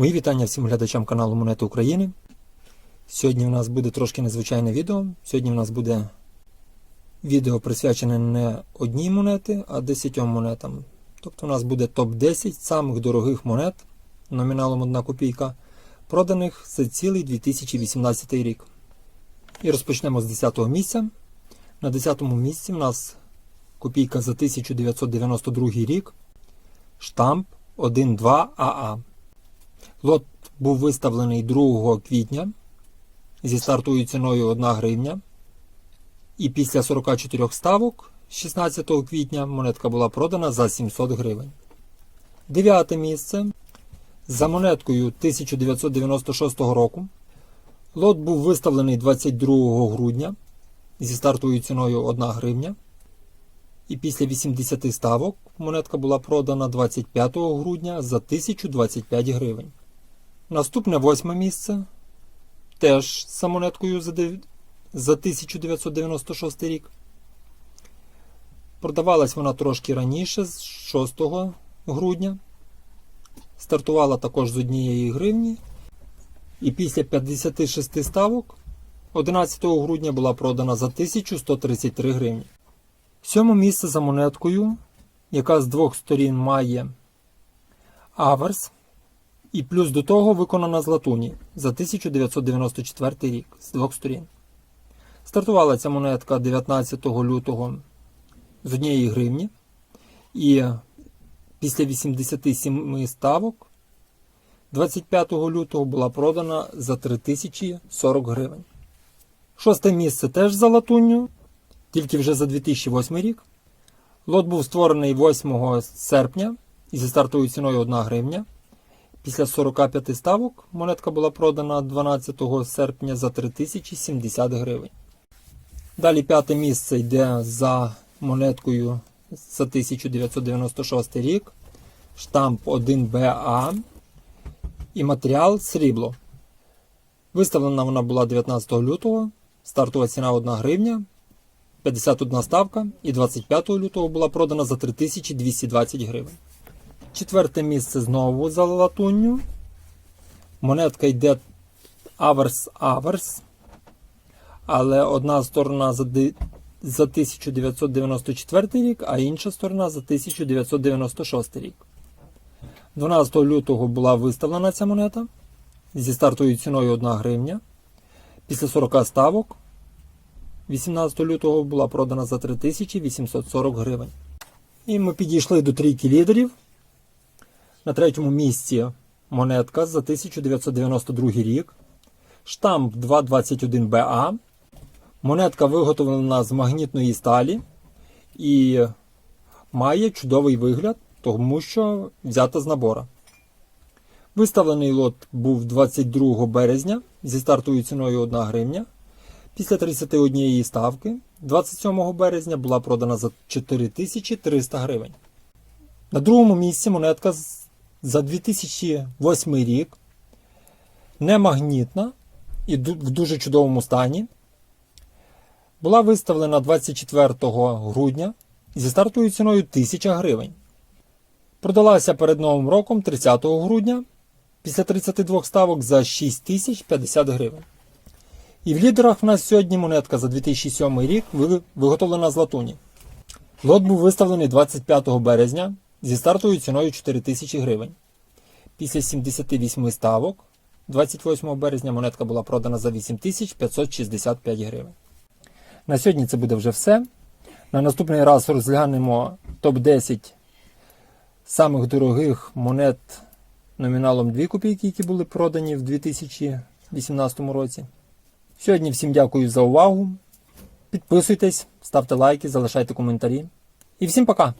Мої вітання всім глядачам каналу Монети України. Сьогодні в нас буде трошки незвичайне відео. Сьогодні в нас буде відео присвячене не одній монеті, а 10 монетам. Тобто у нас буде топ-10 самих дорогих монет номіналом 1 копійка, проданих за цілий 2018 рік. І розпочнемо з 10 го місця. На 10 му місці в нас копійка за 1992 рік. Штамп 1.2АА. Лот був виставлений 2 квітня зі стартовою ціною 1 гривня. І після 44 ставок 16 квітня монетка була продана за 700 гривень. Дев'яте місце. За монеткою 1996 року. Лот був виставлений 22 грудня зі стартовою ціною 1 гривня. І після 80 ставок монетка була продана 25 грудня за 1025 гривень. Наступне восьме місце. Теж за монеткою за 1996 рік. Продавалась вона трошки раніше, з 6 грудня. Стартувала також з однієї гривні. І після 56 ставок 11 грудня була продана за 1133 гривні. Сьоме місце за монеткою, яка з двох сторін має аверс, і плюс до того виконана з латуні за 1994 рік з двох сторін. Стартувала ця монетка 19 лютого з однієї гривні, і після 87 ставок 25 лютого була продана за 3040 гривень. Шосте місце теж за латунню, тільки вже за 2008 рік. Лот був створений 8 серпня і зі стартовою ціною 1 гривня. Після 45 ставок монетка була продана 12 серпня за 3070 гривень. Далі п'яте місце йде за монеткою за 1996 рік. Штамп 1БА і матеріал срібло. Виставлена вона була 19 лютого. Стартова ціна 1 гривня, 51 ставка і 25 лютого була продана за 3220 гривень. Четверте місце знову за латунню. Монетка йде аверс-аверс. Але одна сторона за, за 1994 рік, а інша сторона за 1996 рік. 12 лютого була виставлена ця монета зі стартовою ціною 1 гривня. Після 40 ставок 18 лютого була продана за 3840 гривень. І ми підійшли до трійки лідерів. На третьому місці монетка за 1992 рік. Штамп 221BA. Монетка виготовлена з магнітної сталі і має чудовий вигляд, тому що взята з набора. Виставлений лот був 22 березня зі стартовою ціною 1 гривня. Після 31 ставки 27 березня була продана за 4300 гривень. На другому місці монетка за 2008 рік не магнітна і в дуже чудовому стані. Була виставлена 24 грудня зі стартовою ціною 1000 гривень. Продалася перед Новим роком 30 грудня після 32 ставок за 6050 гривень. І в лідерах в нас сьогодні монетка за 2007 рік виготовлена з латуні. Лот був виставлений 25 березня зі стартовою ціною 4000 гривень. Після 78 ставок 28 березня монетка була продана за 8565 гривень. На сьогодні це буде вже все. На наступний раз розглянемо топ-10 самих дорогих монет номіналом 2 копійки, які були продані в 2018 році. Сьогодні всім дякую за увагу. Підписуйтесь, ставте лайки, залишайте коментарі. І всім пока!